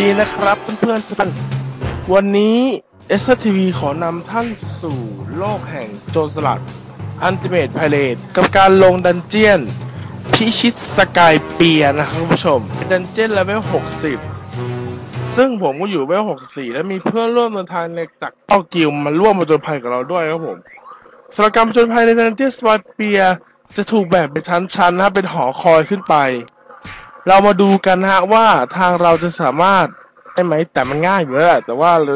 ดีนะครับเพื่อนๆทุกท่านวันนี้เอสทีวีขอนำท่านสู่โลกแห่งโจรสลัดอันติเมตไพเรตกับการลงดันเจียน พิชิตสกายเปียนะครับคุณผู้ชมดันเจียนเลเวล60 ซึ่งผมก็อยู่เลเวล64 และมีเพื่อนร่วมเดินทางในจากเต้ากิลมาร่วมมาจนภัยกับเราด้วยครับผมสารกรรมจนภัยในดันเจียนสกายเปียจะถูกแบ่งเป็นชั้นๆนะเป็นหอคอยขึ้นไป เรามาดูกันฮะว่าทางเราจะสามารถได้ไหมแต่มันง่ายอยู่แล้วแแต่ว่าเรา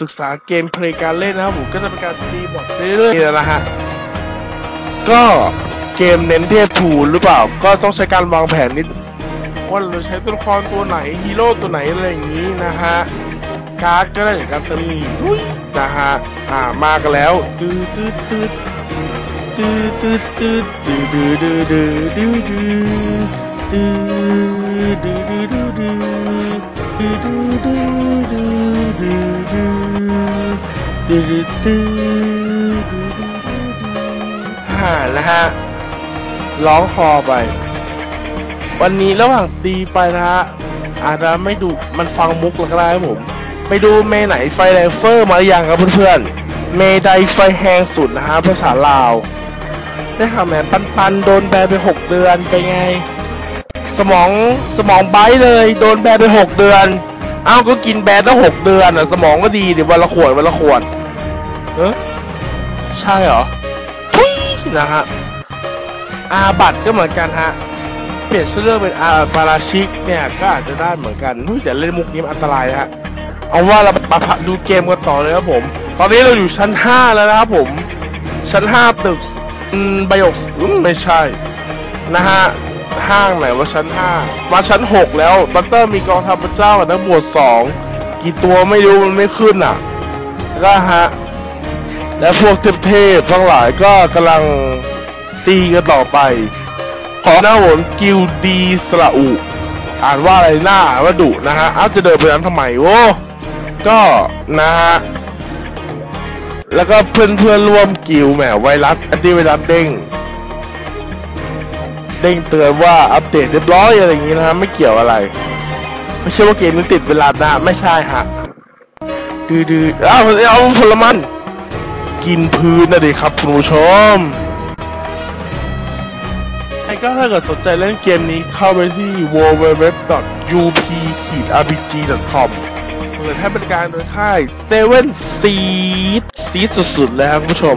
ศึกษาเกมเพลย์การเล่นนะครับผมก็จะเป็นการตีบอดเรื่อยๆนะฮะก็เกมเน้นเทพทูหรือเปล่า ก็ต้องใช้การวางแผนนิดว่าเราใช้ตัวละครตัวไหนฮีโร่ตัวไหนอะไรอย่างนี้นะฮะการ์ดก็ได้จากการเติมนะฮะอ่ามากันแล้วตืดตืดตืดตืดตืดตืดตืดตืดตืดตืด ห่าแล้วฮะร้องคอไป วันนี้ระหว่างตีไปนะฮะอาจจะไม่ดูมันฟังมุกแล้วก็ได้ครับผม ไปดูเมไหนไฟไดเฟอร์มาหรือย่างครับเพื่อนๆ เมไดไฟแหงสุดนะฮะภาษาลาวได้ข่าวแหมปันปันโดนแบนไป 6 เดือนไปไง สมองสมองไบเลย โดนแบนไปหกเดือนอ้าวก็กินแบนตั้งหกเดือนอะ สมองก็ดีเดี๋ยววันละขวดวันละขวดเออใช่เหรอทุยนะฮะอาบัตก็เหมือนกันฮะเปลี่ยนชื่อเรื่อเป็นอาปาราชิกเนี่ยก็อาจจะได้เหมือนกันแต่เล่นมุกนี้อันตรายฮะเอาว่าเราปะพะดูเกมกันต่อเลยครับผม ตอนนี้เราอยู่ชั้น 5 แล้วนะครับผม ชั้น 5 ตึก อืมบโยกไม่ใช่ นะฮะ ห้างไหนว่าชั้นห้ามาชั้นหกแล้วบัตเตอร์มีกองทัพพระเจ้ากับนักบวชสองกี่ตัวไม่รู้มันไม่ขึ้นอะก็ฮะและพวกเทพๆทั้งหลายก็กำลังตีกันต่อไป ขอหน้าหวนกิวดีสระอุ อ่านว่าอะไรหน้าว่าดุนะฮะอ้าจะเดินไปนั้นทำไมโอ้ก็นะฮะ แล้วก็เพื่อนเพื่อนร่วมกิวแหมไวรัส อันตี้ไวรัสเด้ง เด้งเตือนว่าอัปเดตเรียบร้อยอะไรอย่างนี้นะฮะไม่เกี่ยวอะไร ไม่ใช่ว่าเกมนี้ติดเวลานะไม่ใช่ฮะดื้อๆเอาเอาผลมัน กินพื้นนะดิครับคุณผู้ชมใครก็ถ้าเกิดสนใจเล่นเกมนี้เข้าไปที่ www.up-rpg.com เปิดให้บริการโดยค่าย Seven Seeds สุดๆเลยครับคุณผู้ชม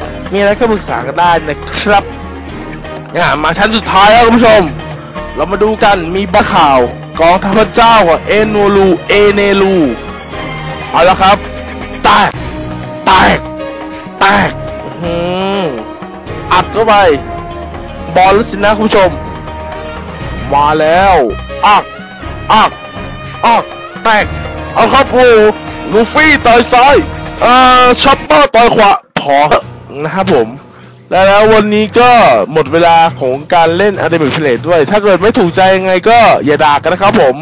มีอะไรก็ปรึกษากันได้นะครับอะมาชั้นสุดท้ายแล้วคุณผู้ชม เรามาดูกันมีบ้าข่าวกองทัพเจ้ากับเอโนลูเอเนลูเอาละครับแตกแตกแตกอัดเข้าไป บอลแล้วสินะคุณผู้ชม มาแล้วอักอักอักแตกเอาครับโอ้ลูฟี่ต่อยซ้ายเอ่อช็อปเปอร์ต่อยขวาพอเถอะ นะครับผมแล้วแล้ววันนี้ก็หมดเวลาของการเล่นอ e เ e เพล y ด้วย ถ้าเกิดไม่ถูกใจยังไงก็อย่าด่ากันนะครับผม